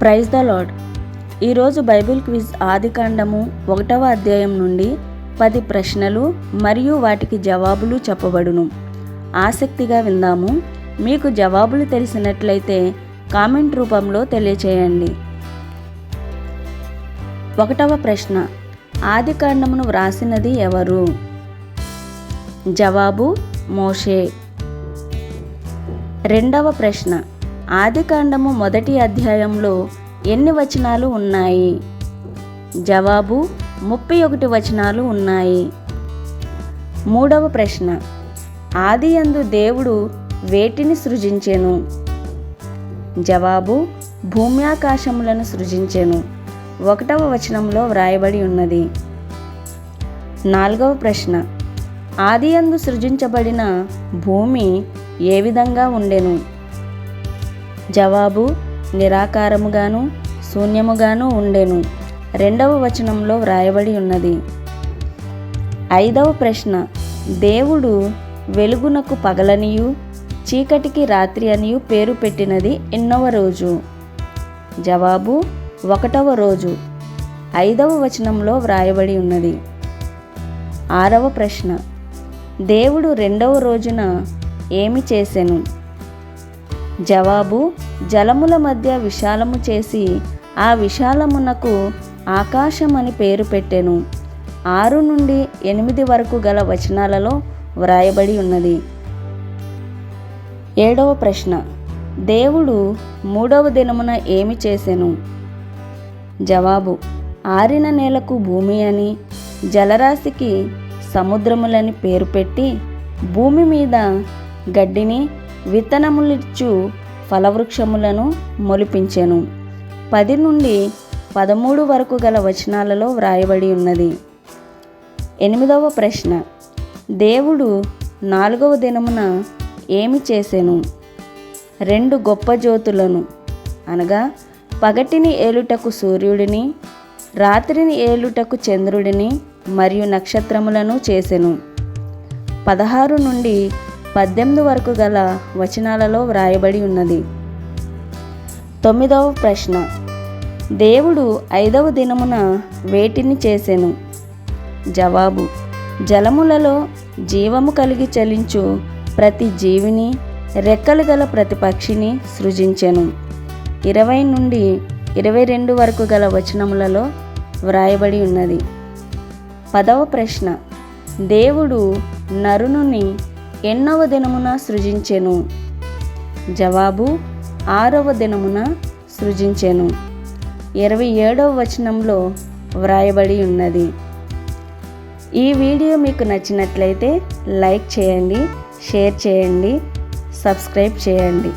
Praise the lord ఈరోజు Bible quiz ఆదికాండము ఒకటవ అధ్యాయం నుండి పది ప్రశ్నలు మరియు వాటికి జవాబులు చెప్పబడును. ఆసక్తిగా విందాము. మీకు జవాబులు తెలిసినట్లయితే కామెంట్ రూపంలో తెలియచేయండి. ఒకటవ ప్రశ్న. ఆదికాండమును వ్రాసినది ఎవరు? జవాబు మోషే. రెండవ ప్రశ్న. ఆదికాండము మొదటి అధ్యాయంలో ఎన్ని వచనాలు ఉన్నాయి? జవాబు ముప్పై ఒకటి వచనాలు ఉన్నాయి. మూడవ ప్రశ్న. ఆది అందు దేవుడు వేటిని సృజించెను? జవాబు భూమ్యాకాశములను సృజించెను. ఒకటవ వచనంలో వ్రాయబడి ఉన్నది. నాలుగవ ప్రశ్న. ఆది అందు సృజించబడిన భూమి ఏ విధంగా ఉండెను? జవాబు నిరాకారముగాను శూన్యముగాను ఉండెను. రెండవ వచనంలో వ్రాయబడి ఉన్నది ఐదవ ప్రశ్న దేవుడు వెలుగునకు పగలనియు చీకటికి రాత్రి అనియు పేరు పెట్టినది ఎన్నవ రోజు? జవాబు ఒకటవ రోజు. ఐదవ వచనంలో వ్రాయబడి ఉన్నది ఆరవ ప్రశ్న దేవుడు రెండవ రోజున ఏమి చేసెను? జవాబు జలముల మధ్య విశాలము చేసి ఆ విశాలమునకు ఆకాశం అని పేరు పెట్టెను. ఆరు నుండి ఎనిమిది వరకు గల వచనాలలో వ్రాయబడి ఉన్నది. ఏడవ ప్రశ్న. దేవుడు మూడవ దినమున ఏమి చేసెను? జవాబు ఆరిన నేలకు భూమి అని జలరాశికి సముద్రములని పేరు పెట్టి భూమి మీద గడ్డిని విత్తనములిచ్చు ఫలవృక్షములను మొలిపించెను. పది నుండి పదమూడు వరకు గల వచనాలలో వ్రాయబడి ఉన్నది. ఎనిమిదవ ప్రశ్న. దేవుడు నాలుగవ దినమున ఏమి చేసెను? రెండు గొప్ప జ్యోతులను అనగా పగటిని ఏలుటకు సూర్యుడిని రాత్రిని ఏలుటకు చంద్రుడిని మరియు నక్షత్రములను చేసెను. పదహారు నుండి పద్దెనిమిది వరకు గల వచనాలలో వ్రాయబడి ఉన్నది. తొమ్మిదవ ప్రశ్న. దేవుడు ఐదవ దినమున వేటిని చేసెను? జవాబు. జలములలో జీవము కలిగి చలించు ప్రతి జీవిని రెక్కలు గల ప్రతి పక్షిని సృజించెను. ఇరవై నుండి ఇరవై రెండు వరకు గల వచనములలో వ్రాయబడి ఉన్నది. పదవ ప్రశ్న. దేవుడు నరునుని ఎన్నవ దినమున సృజించెను. జవాబు ఆరవ దినమున సృజించెను. ఇరవై ఏడవ వచనంలో వ్రాయబడి ఉన్నది. ఈ వీడియో మీకు నచ్చినట్లయితే లైక్ చేయండి షేర్ చేయండి సబ్స్క్రైబ్ చేయండి.